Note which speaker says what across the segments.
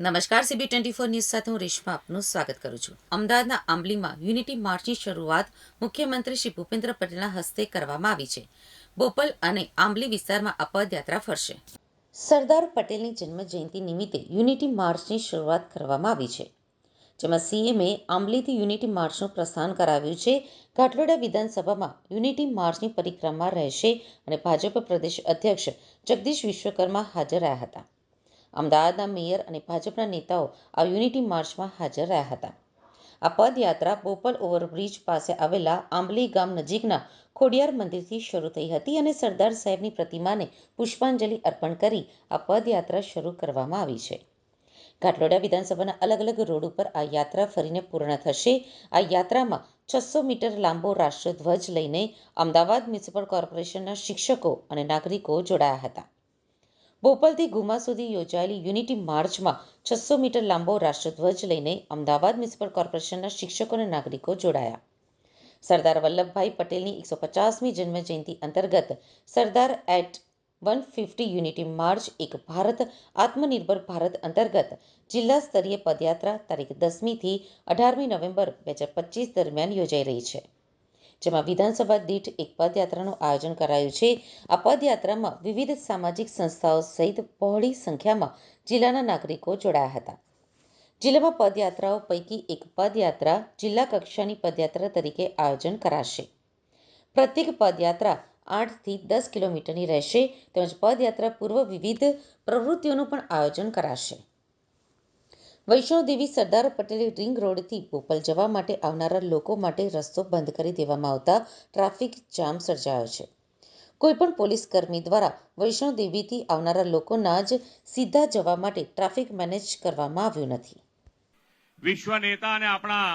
Speaker 1: નમસ્કાર CB twenty four news સાથે હું રેશમા આપનું સ્વાગત કરું છું. અમદાવાદના આંબલીમાં યુનિટી માર્ચની શરૂઆત મુખ્યમંત્રી શ્રી ભૂપેન્દ્ર પટેલના હસ્તે કરવામાં આવી છે. બોપલ અને આંબલી વિસ્તારમાં આ પદયાત્રા ફરશે. સરદાર પટેલની જન્મ જયંતિ નિમિત્તે યુનિટી માર્ચની શરૂઆત કરવામાં આવી છે. જેમાં સીએમએ આંબલીથી યુનિટી માર્ચનું પ્રસ્થાન કરાવ્યું છે. ઘાટલોડા વિધાનસભામાં યુનિટી માર્ચની પરિક્રમા રહેશે અને ભાજપ પ્રદેશ અધ્યક્ષ જગદીશ વિશ્વકર્મા હાજર રહ્યા હતા. અમદાવાદના મેયર અને ભાજપના નેતાઓ આ યુનિટી માર્ચમાં હાજર રહ્યા હતા. આ પદયાત્રા બોપલ ઓવરબ્રિજ પાસે આવેલા આંબલી ગામ નજીકના ખોડિયાર મંદિરથી શરૂ થઈ હતી અને સરદાર સાહેબની પ્રતિમાને પુષ્પાંજલિ અર્પણ કરી આ પદયાત્રા શરૂ કરવામાં આવી છે. ઘાટલોડા વિધાનસભાના અલગ અલગ રોડ ઉપર આ યાત્રા ફરીને પૂર્ણ થશે. આ યાત્રામાં છસો મીટર લાંબો રાષ્ટ્રધ્વજ લઈને અમદાવાદ મ્યુનિસિપલ કોર્પોરેશનના શિક્ષકો અને નાગરિકો જોડાયા હતા. બોપલથી ગુમા સુધી યોજાયેલી યુનિટી માર્ચમાં છસો મીટર લાંબો રાષ્ટ્રધ્વજ લઈને અમદાવાદ મ્યુનિસિપલ કોર્પોરેશનના શિક્ષકો અને નાગરિકો જોડાયા. સરદાર વલ્લભભાઈ પટેલની એકસો પચાસમી જન્મજયંતિ અંતર્ગત Sardar at one fifty unity march એક ભારત, આત્મનિર્ભર ભારત અંતર્ગત જિલ્લા સ્તરીય પદયાત્રા તારીખ દસમીથી અઢારમી નવેમ્બર બે હજાર પચીસ દરમિયાન યોજાઈ રહી છે. જેમાં વિધાનસભા દીઠ એક પદયાત્રાનું આયોજન કરાયું છે. આ પદયાત્રામાં વિવિધ સામાજિક સંસ્થાઓ સહિત બહોળી સંખ્યામાં જિલ્લાના નાગરિકો જોડાયા હતા. જિલ્લામાં પદયાત્રાઓ પૈકી એક પદયાત્રા જિલ્લા કક્ષાની પદયાત્રા તરીકે આયોજન કરાશે. પ્રત્યેક પદયાત્રા આઠથી દસ કિલોમીટરની રહેશે. તેમજ પદયાત્રા પૂર્વ વિવિધ પ્રવૃત્તિઓનું પણ આયોજન કરાશે. વૈષ્ણોદેવી સરદાર પટેલ રિંગ રોડથી બોપલ જવા માટે આવનારા લોકો માટે રસ્તો બંધ કરી દેવામાં આવતા ટ્રાફિક જામ સર્જાયો છે. કોઈપણ પોલીસ કર્મી દ્વારા વૈષ્ણોદેવીથી આવનારા લોકોના જ સીધા જવા માટે ટ્રાફિક મેનેજ કરવામાં આવ્યું નથી.
Speaker 2: વિશ્વ નેતા અને આપણા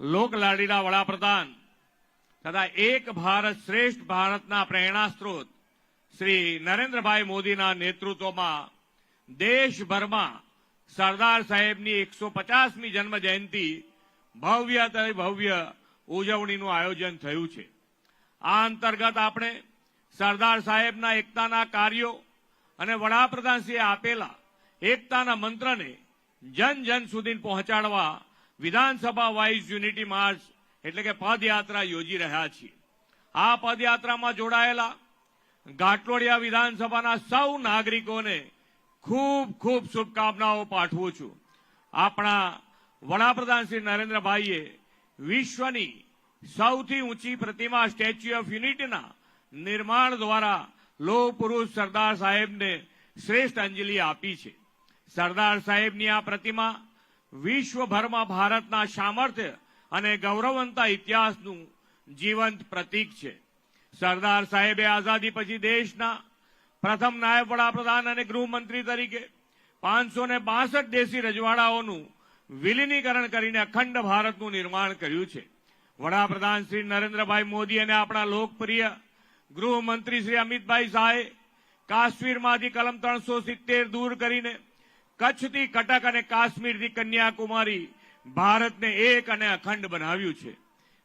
Speaker 2: લોકલાડીના વડાપ્રધાન તથા એક ભારત શ્રેષ્ઠ ભારતના પ્રેરણા સ્ત્રોત શ્રી નરેન્દ્રભાઈ મોદીના નેતૃત્વમાં દેશભરમાં સરદાર સાહેબની એકસો પચાસમી જન્મ જયંતિ ભવ્ય ભવ્ય ઉજવણીનું આયોજન થયું છે. આ અંતર્ગત આપણે સરદાર સાહેબના એકતાના કાર્યો અને વડાપ્રધાનશ્રીએ આપેલા એકતાના મંત્રને જન જન સુધી પહોંચાડવા વિધાનસભા વાઇઝ યુનિટી માર્ચ એટલે કે પદયાત્રા યોજી રહ્યા છીએ. આ પદયાત્રામાં જોડાયેલા ઘાટલોડિયા વિધાનસભાના સૌ નાગરિકોને ખૂબ ખૂબ શુભકામનાઓ પાઠવું છું. આપણા વડાપ્રધાન શ્રી નરેન્દ્રભાઈએ વિશ્વની સૌથી ઊંચી પ્રતિમા સ્ટેચ્યુ ઓફ યુનિટીના નિર્માણ દ્વારા લોહ પુરુષ સરદાર સાહેબને શ્રેષ્ઠ અંજલિ આપી છે. સરદાર સાહેબની આ પ્રતિમા વિશ્વભરમાં ભારતના સામર્થ્ય અને ગૌરવંતા ઇતિહાસનું જીવંત પ્રતીક છે. સરદાર સાહેબે આઝાદી પછી દેશના પ્રથમ નાયબ વડાપ્રધાન અને ગૃહમંત્રી તરીકે પાંચસો ને બાસઠ દેશી રજવાડાઓનું વિલીનીકરણ કરીને અખંડ ભારતનું નિર્માણ કર્યું છે. વડાપ્રધાન શ્રી નરેન્દ્રભાઈ મોદી અને આપણા લોકપ્રિય ગૃહમંત્રી શ્રી અમિતભાઈ શાહે કાશ્મીરમાંથી કલમ ત્રણસો સિત્તેર દૂર કરીને કચ્છથી કટક અને કાશ્મીરથી કન્યાકુમારી ભારતને એક અને અખંડ બનાવ્યું છે.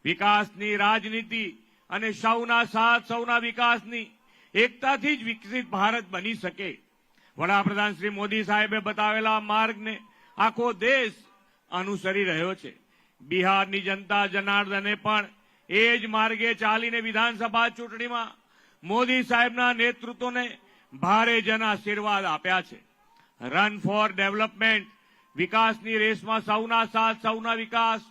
Speaker 2: વિકાસની રાજનીતિ અને સૌના સાથ, સૌના વિકાસની એકતાથી જ વિકસિત ભારત બની શકે. વડાપ્રધાન શ્રી મોદી સાહેબે બતાવેલા માર્ગને આખો દેશ અનુસરી રહ્યો છે. બિહારની જનતા જનાર્દને પણ એ જ માર્ગે ચાલીને વિધાનસભા ચૂંટણીમાં મોદી સાહેબના નેતૃત્વને ભારે જન આશીર્વાદ આપ્યા છે. રન ફોર ડેવલપમેન્ટ વિકાસની રેસમાં સૌના સાથ, સૌના વિકાસ,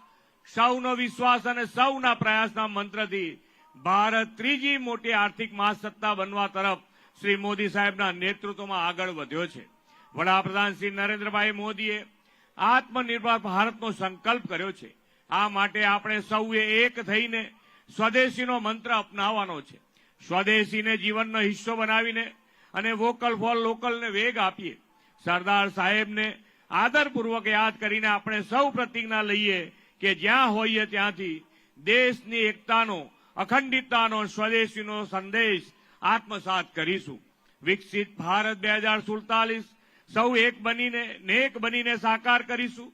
Speaker 2: સૌનો વિશ્વાસ અને સૌના પ્રયાસના મંત્રથી ભારત ત્રીજી મોટી આર્થિક મહાસત્તા બનવા તરફ શ્રી મોદી સાહેબના નેતૃત્વમાં આગળ વધ્યો છે. વડાપ્રધાન શ્રી નરેન્દ્રભાઈ મોદીએ આત્મનિર્ભર ભારતનો સંકલ્પ કર્યો છે. આ માટે આપણે સૌએ એક થઈને સ્વદેશીનો મંત્ર અપનાવવાનો છે. સ્વદેશીને જીવનનો હિસ્સો બનાવીને અને વોકલ ફોર લોકલને વેગ આપીએ. સરદાર સાહેબને આદરપૂર્વક યાદ કરીને આપણે સૌ પ્રતિજ્ઞા લઈએ કે જ્યાં હોઈએ ત્યાંથી દેશની એકતાનો અખંડિતતાનો સ્વદેશીનો સંદેશ આત્મસાત કરીશું. વિકસિત ભારત બે હજાર સુડતાલીસ, સૌ એક બનીને, નેક બનીને સાકાર કરીશું.